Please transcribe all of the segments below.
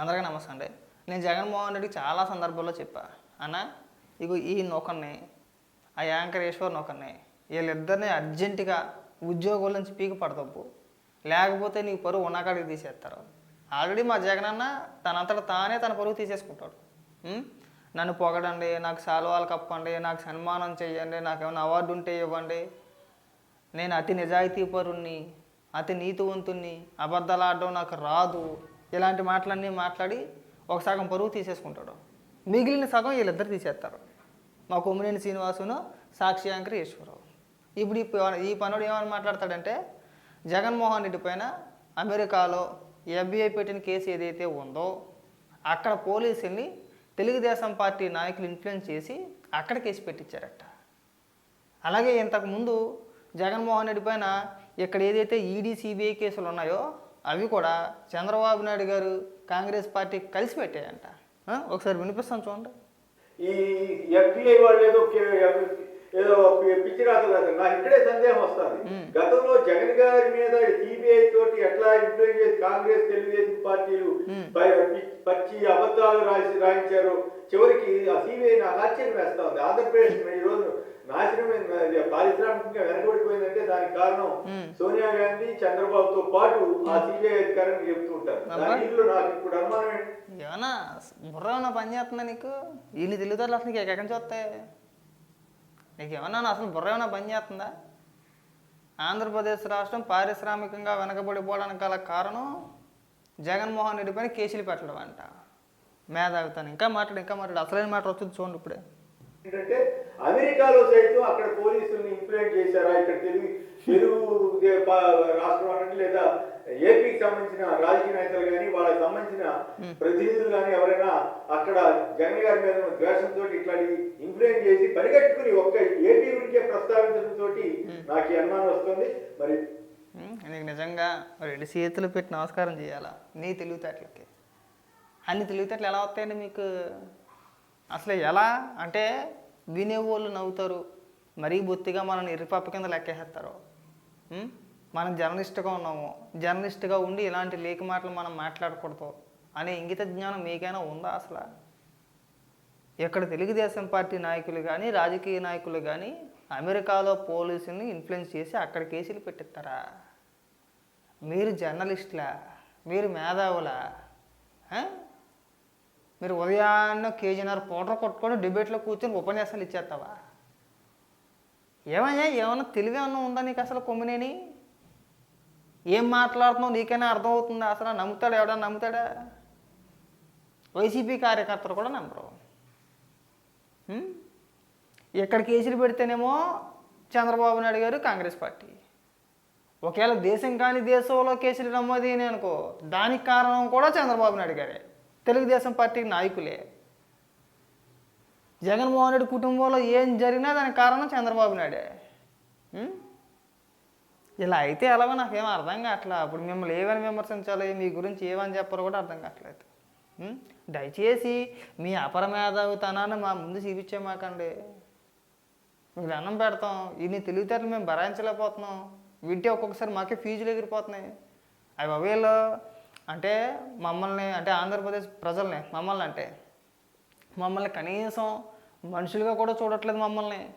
అందరికీ నమస్తే అండి. నేను జగన్మోహన్ రెడ్డికి చాలా సందర్భాల్లో చెప్పా. అన్న ఇగో ఈ నౌకర్ని ఆ యాంకర్ ఈశ్వర్ వీళ్ళిద్దరిని అర్జెంటుగా ఉద్యోగుల నుంచి పీక పడతప్పు లేకపోతే నీ పరువు ఉన్నకాడికి తీసేస్తారు. ఆల్రెడీ మా జగనన్న తనంతట తానే తన పరువు తీసేసుకుంటాడు. నన్ను పొగడండి నాకు సాల్వాలు కప్పండి నాకు సన్మానం చేయండి నాకు ఏమైనా అవార్డు ఉంటే ఇవ్వండి. నేను అతి నిజాయితీ పరుణ్ణి అతి నీతివంతుణ్ణి అబద్ధాలు ఆడడం నాకు రాదు. ఇలాంటి మాటలన్నీ మాట్లాడి ఒక సగం పరువు తీసేసుకుంటాడు. మిగిలిన సగం వీళ్ళిద్దరు తీసేస్తారు. మా కొమ్మినేని శ్రీనివాసును సాక్షి యాంకర్ ఈశ్వరరావు. ఇప్పుడు ఈ ఈ పనుడు ఏమని మాట్లాడతాడంటే జగన్మోహన్ రెడ్డి పైన అమెరికాలో ఎఫ్బిఐ పెట్టిన కేసు ఏదైతే ఉందో అక్కడ పోలీసుల్ని తెలుగుదేశం పార్టీ నాయకులు ఇన్ఫ్లుయెన్స్ చేసి అక్కడ కేసు పెట్టించారట. అలాగే ఇంతకుముందు జగన్మోహన్ రెడ్డి పైన ఇక్కడ ఏదైతే ఈడీ సిబిఐ కేసులు ఉన్నాయో అవి కూడా చంద్రబాబు నాయుడు గారు కాంగ్రెస్ పార్టీ కలిసి పెట్టాయంట? ఒకసారి వినిపిస్తాను చూడండి. ఈ ఎఫ్బిఐ వాళ్ళు ఏదో ఏదో పిచ్చి రాశారు. నాకు ఇక్కడే సందేహం వస్తుంది. గతంలో జగన్ గారి మీద సిబిఐ తోటి ఎట్లా ఇన్ఫ్లుయెన్స్ చేసి కాంగ్రెస్ తెలుగుదేశం పార్టీలు పచ్చి అబద్ధాలు రాసి రాయించారు. చివరికి ఆ సిబిఐ నాకు ఆశ్చర్యం వేస్తా ఉంది. ఆంధ్రప్రదేశ్ పారిశ్రామికంగా వెనకబడిపోయిందంటే దానికి కారణం సోనియా గాంధీ చంద్రబాబుతో పాటు ఆ సిబిఐ చెప్తూ ఉంటారు. నాకు ఇప్పుడు అనుమానం ఏంటి? ఏమన్నా బుర్ర ఏమన్నా పని చేస్తుందా నీకు? వీళ్ళు తెలివితేటలు అసలు నీకు ఎక్కడి నుంచి వస్తాయి? నీకు ఏమన్నా అసలు బుర్ర ఏమన్నా పని చేస్తుందా? ఆంధ్రప్రదేశ్ రాష్ట్రం పారిశ్రామికంగా వెనకబడిపోవడానికి గల కారణం జగన్మోహన్ రెడ్డి పైన కేసులు పెట్టడం అంట. మేధావితనం. ఇంకా మాట్లాడు ఇంకా మాట్లాడు. అసలైన మాట వచ్చింది చూడండి ఇప్పుడే. అమెరికాలో సైతం అక్కడ పోలీసుల్ని ఇన్ఫ్లుయెన్స్ చేశారా? ఇక్కడ తెలుగు తెలుగు రాష్ట్రం లేదా ఏపీకి సంబంధించిన రాజకీయ నాయకులు కానీ వాళ్ళకి సంబంధించిన ప్రతినిధులు కానీ ఎవరైనా అక్కడ జగన్ గారి మీద ద్వేషంతో ఇట్లా ఇన్ఫ్లుయెన్స్ చేసి పరిగెట్టుకుని ఒక్క ఏపీ గురించే ప్రస్తావించడంతో నాకు ఈ అనుమానం వస్తుంది. మరి నీకు నిజంగా రెండు చేతులు పెట్టి నమస్కారం చేయాలా? నీ తెలివితేటలకి. అన్ని తెలివితేటలు ఎలా వస్తాయండి మీకు? అసలు ఎలా? అంటే వినేవాళ్ళు నవ్వుతారు. మరీ బొత్తిగా మనల్ని ఎర్రిపప్ప కింద లెక్కేస్తారు మనం జర్నలిస్ట్గా ఉన్నాము. జర్నలిస్ట్గా ఉండి ఇలాంటి లేక మాటలు మనం మాట్లాడకూడదు అనే ఇంగిత జ్ఞానం మీకైనా ఉందా అసలు? ఇక్కడ తెలుగుదేశం పార్టీ నాయకులు కానీ రాజకీయ నాయకులు కానీ అమెరికాలో పోలీసుల్ని ఇన్ఫ్లుయెన్స్ చేసి అక్కడ కేసులు పెట్టిస్తారా? మీరు జర్నలిస్టులా? మీరు మేధావులా? మీరు ఉదయాన్నే కేజీన్నర పౌడర్ కొట్టుకొని డిబేట్లో కూర్చొని ఉపన్యాసాలు ఇచ్చేస్తావా? ఏమయ్యా ఏమన్నా తెలివి ఏమన్నా ఉందా నీకు అసలు కొమ్మినేని? ఏం మాట్లాడుతున్నావు? నీకైనా అర్థమవుతుందా? అసలు నమ్ముతాడా? ఎవడన్నా నమ్ముతాడా? వైసీపీ కార్యకర్తలు కూడా నమ్మరు. ఎక్కడ ఇక్కడ కేసులు పెడితేనేమో చంద్రబాబు నాయుడు గారు కాంగ్రెస్ పార్టీ. ఒకవేళ దేశం కాని దేశంలో కేసులు నమోదైనాయి అనుకో దానికి కారణం కూడా చంద్రబాబు నాయుడు గారే తెలుగుదేశం పార్టీ నాయకులే. జగన్మోహన్ రెడ్డి కుటుంబంలో ఏం జరిగినా దానికి కారణం చంద్రబాబు నాయుడే. ఇలా అయితే ఎలాగో నాకేం అర్థం కావట్లా. అప్పుడు మిమ్మల్ని ఏమని విమర్శించాలి? మీ గురించి ఏమని చెప్పాలో కూడా అర్థం కావట్లేదు. దయచేసి మీ అపరమేధావితనాన్ని మా ముందు చూపించేమాకండి. మీకు దండం పెడతాం. ఇన్ని తెలివితేటలు మేము భరాయించలేకపోతున్నాం వింటే ఒక్కొక్కసారి మాకే ఫీజులు ఎగిరిపోతున్నాయి. అవి అవేలో అంటే మమ్మల్ని అంటే ఆంధ్రప్రదేశ్ ప్రజల్ని మమ్మల్ని అంటే మమ్మల్ని కనీసం మనుషులుగా కూడా చూడట్లేదు మమ్మల్ని.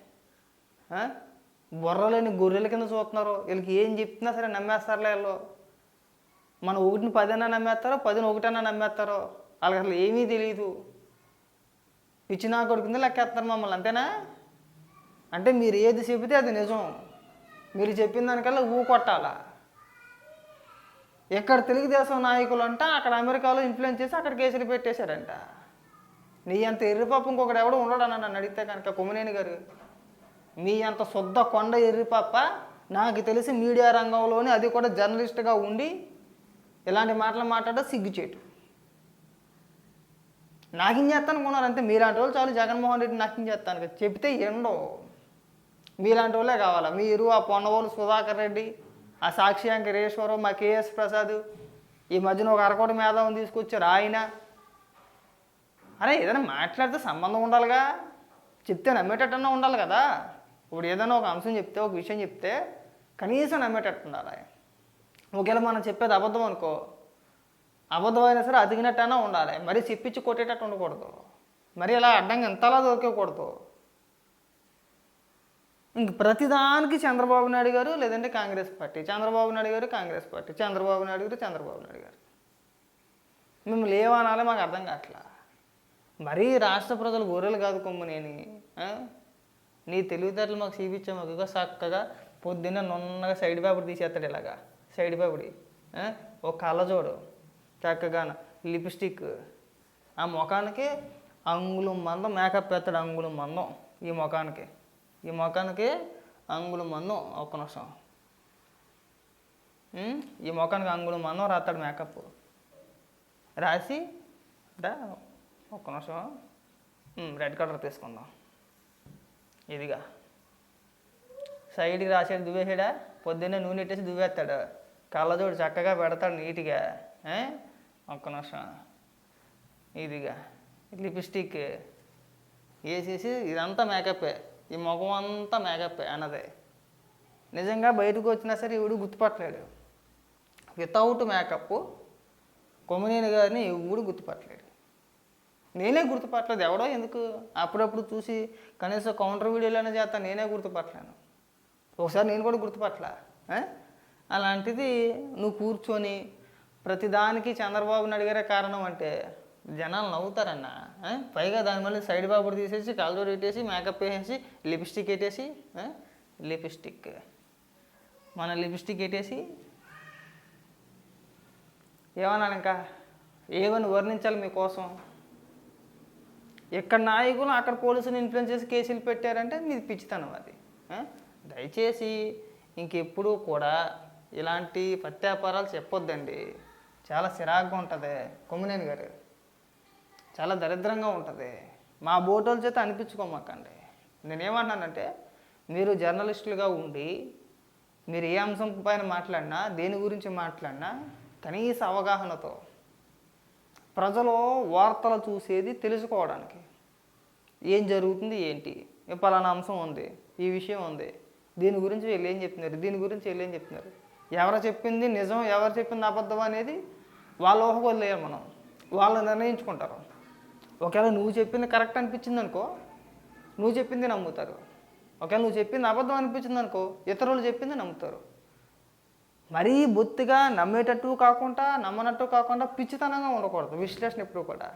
ఆ? బుర్రలేని గొర్రెల కింద చూస్తున్నారు. వీళ్ళకి ఏం చెప్తున్నా సరే నమ్మేస్తారులే వీళ్ళు. మనం ఒకటిని పదైనా నమ్మేస్తారో పదిని ఒకటైనా నమ్మేస్తారో. వాళ్ళకి అసలు ఏమీ తెలియదు పిచ్చినా కొడుకుంది లెక్కేస్తారు మమ్మల్ని అంతేనా? అంటే మీరు ఏది చెబితే అది నిజం. మీరు చెప్పిన దానికల్లా ఊ కొట్టాలా? ఎక్కడ తెలుగుదేశం నాయకులు అంట అక్కడ అమెరికాలో ఇన్ఫ్లుయెన్స్ చేసి అక్కడ కేసులు పెట్టేశారంట. నీ అంత ఎర్రిపాప ఇంకొకటి ఎవడు ఉండడు అన్న నన్ను అడిగితే కనుక కొమ్మినేని గారు మీ అంత శుద్ధ కొండ ఎర్రిపాప నాకు తెలిసి మీడియా రంగంలోని అది కూడా జర్నలిస్ట్గా ఉండి ఇలాంటి మాటలు మాట్లాడడం సిగ్గుచేటు. నాకేం చేస్తాను అనుకున్నారు అంతే. మీలాంటి వాళ్ళు చాలు జగన్మోహన్ రెడ్డి నాకేం చేస్తాను చెప్తే ఎండో మీలాంటి వాళ్ళే కావాలా? మీరు ఆ పొన్నవోలు సుధాకర్ రెడ్డి ఆ సాక్షి వెంకటేశ్వరరావు మా కేఎస్ ప్రసాద్ ఈ మధ్యన ఒక అరకోటి మేధావం తీసుకొచ్చారు ఆయన. అరే ఏదైనా మాట్లాడితే సంబంధం ఉండాలిగా. చెప్తే నమ్మేటట్టన్నా ఉండాలి కదా. ఇప్పుడు ఏదైనా ఒక అంశం చెప్తే ఒక విషయం చెప్తే కనీసం నమ్మేటట్టు ఉండాలి ఒకవేళ మనం చెప్పేది అబద్ధం అనుకో అబద్ధమైనా సరే అదిగినట్టైనా ఉండాలి. మరీ చెప్పించి కొట్టేటట్టు ఉండకూడదు. మరి ఇలా అడ్డంగా ఎంతలా దొరికకూడదు. ఇంక ప్రతిదానికి చంద్రబాబు నాయుడు గారు లేదంటే కాంగ్రెస్ పార్టీ. చంద్రబాబు నాయుడు గారు కాంగ్రెస్ పార్టీ. చంద్రబాబు నాయుడు గారు చంద్రబాబు నాయుడు గారు. మిమ్మల్ని లేవనాలే మాకు అర్థం కావట్లా? మరీ రాష్ట్ర ప్రజలు గొర్రెలు కాదు కొమ్మునేని ఆ? నీ తెలివితేటలు మాకు చూపించాము మాకు చక్కగా పొద్దున్న నున్నగా సైడ్ పేపర్ తీసేస్తాడు ఇలాగా. సైడ్ పేపడి ఒక కళ్ళజోడు చక్కగా లిప్స్టిక్. ఆ ముఖానికి అంగుళం మందం మేకప్ వేస్తాడు అంగుళం మందం ఈ ముఖానికి. ఈ ముఖానికి అంగుళం మన్ను ఒక్క నిమిషం. ఈ ముఖానికి అంగుళం మందం రాస్తాడు మేకప్. రాసి ఒక్క నిమిషం. రెడ్ కలర్ తీసుకుందాం. ఇదిగా. సైడ్కి రాసాడు దువ్వేసాడా? పొద్దున్నే నూనె ఇట్టేసి దువ్వేస్తాడు. కళ్ళజోడు చక్కగా పెడతాడు నీట్గా. ఒక్క నిమిషం. ఇదిగా. లిప్స్టిక్. వేసేసి ఇదంతా మేకప్పే ఈ ముఖం అంతా మేకప్పే అన్నదే నిజంగా బయటకు వచ్చినా సరే ఎవడు గుర్తుపట్టలేడు. వితౌట్ మేకప్ కొమ్మినేని గారిని ఎవడు గుర్తుపట్టలేడు. నేనే గుర్తుపట్టలేదు ఎవడో ఎందుకు? అప్పుడప్పుడు చూసి కనీసం కౌంటర్ వీడియోలోనే చేస్తా నేనే గుర్తుపట్టలేను. ఒకసారి నేను కూడా గుర్తుపట్టలా? అలాంటిది నువ్వు కూర్చొని ప్రతిదానికి చంద్రబాబు నాయుడు గారే కారణం అంటే జనాలు నవ్వుతారన్నా. పైగా దాని మళ్ళీ సైడ్ బాబుడు తీసేసి కలర్ పెట్టేసి మేకప్ వేసేసి లిప్స్టిక్ పెట్టేసి లిప్స్టిక్. మన లిప్స్టిక్ పెట్టేసి ఏమన్నాను ఇంకా ఏమని వర్ణించాలి మీకోసం. ఇక్కడ నాయకులు అక్కడ పోలీసులు ఇన్ఫ్లుయెన్స్ చేసి కేసులు పెట్టారంటే మీది పిచ్చితనం అది దయచేసి ఇంకెప్పుడు కూడా ఇలాంటి ప్రత్యాపారాలు చెప్పొద్దండి. చాలా చిరాగ్గా ఉంటుంది. కొమ్మినేని గారు. చాలా దరిద్రంగా ఉంటుంది. మా బోటోల చేత అనిపించుకోమాకండి. నేనేమన్నానంటే మీరు జర్నలిస్టులుగా ఉండి మీరు ఏ అంశం పైన మాట్లాడినా దేని గురించి మాట్లాడినా కనీస అవగాహనతో ప్రజలు వార్తలు చూసేది తెలుసుకోవడానికి. ఏం జరుగుతుంది ఏంటి? పలానా అంశం ఉంది ఈ విషయం ఉంది. దీని గురించి వీళ్ళు ఏం చెప్తున్నారు? దీని గురించి వీళ్ళు ఏం చెప్తున్నారు? ఎవరు చెప్పింది నిజం ఎవరు చెప్పింది అబద్ధం అనేది వాళ్ళ ఊహకు వదిలేయాలి మనం. వాళ్ళు నిర్ణయించుకుంటారు. ఒకవేళ నువ్వు చెప్పింది కరెక్ట్ అనిపించింది అనుకో నువ్వు చెప్పింది నమ్ముతారు. ఒకవేళ నువ్వు చెప్పింది అబద్ధం అనిపించింది అనుకో ఇతరులు చెప్పింది నమ్ముతారు. మరీ బొత్తిగా నమ్మేటట్టు కాకుండా నమ్మనట్టు కాకుండా పిచ్చితనంగా ఉండకూడదు విశ్లేషణ ఎప్పుడు కూడా.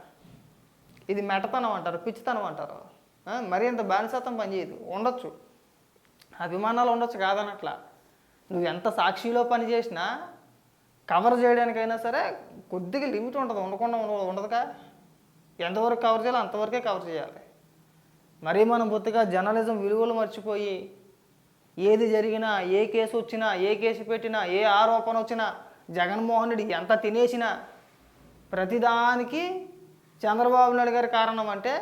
ఇది మెటతనం అంటారు పిచ్చితనం అంటారు. మరి మరీ అంత బానిసత్వం పనిచేయదు ఉండొచ్చు. అభిమానాలు ఉండొచ్చు కాదనట్లా. నువ్వు ఎంత సాక్షిలో పని చేసినా కవర్ చేయడానికైనా సరే కొద్దిగా లిమిట్ ఉంటుంది ఉండకుండా ఉండదు ఉండదుగా. ఎంతవరకు కవర్ చేయాలో అంతవరకే కవర్ చేయాలి. మరీ మనం బొత్తిగా జర్నలిజం విలువలు మర్చిపోయి ఏది జరిగినా ఏ కేసు వచ్చినా ఏ కేసు పెట్టినా ఏ ఆరోపణ వచ్చినా జగన్మోహన్ రెడ్డి ఎంత తినేసినా ప్రతిదానికి చంద్రబాబు నాయుడు గారి కారణం అంటే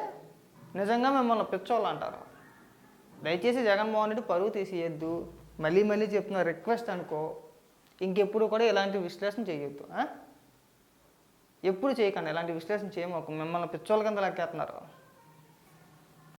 నిజంగా మిమ్మల్ని పిచ్చోళ్ళు అంటారు. దయచేసి జగన్మోహన్ రెడ్డి పరువు తీసేయద్దు. మళ్ళీ మళ్ళీ చెప్తున్న రిక్వెస్ట్ అనుకో. ఇంకెప్పుడు కూడా ఇలాంటి విశ్లేషణ చేయొద్దు ఎప్పుడు చేయకండి. ఇలాంటి విశ్లేషణ చేయమోకు మిమ్మల్ని పిచ్చోళ్ళ కింద లెక్కేస్తున్నారు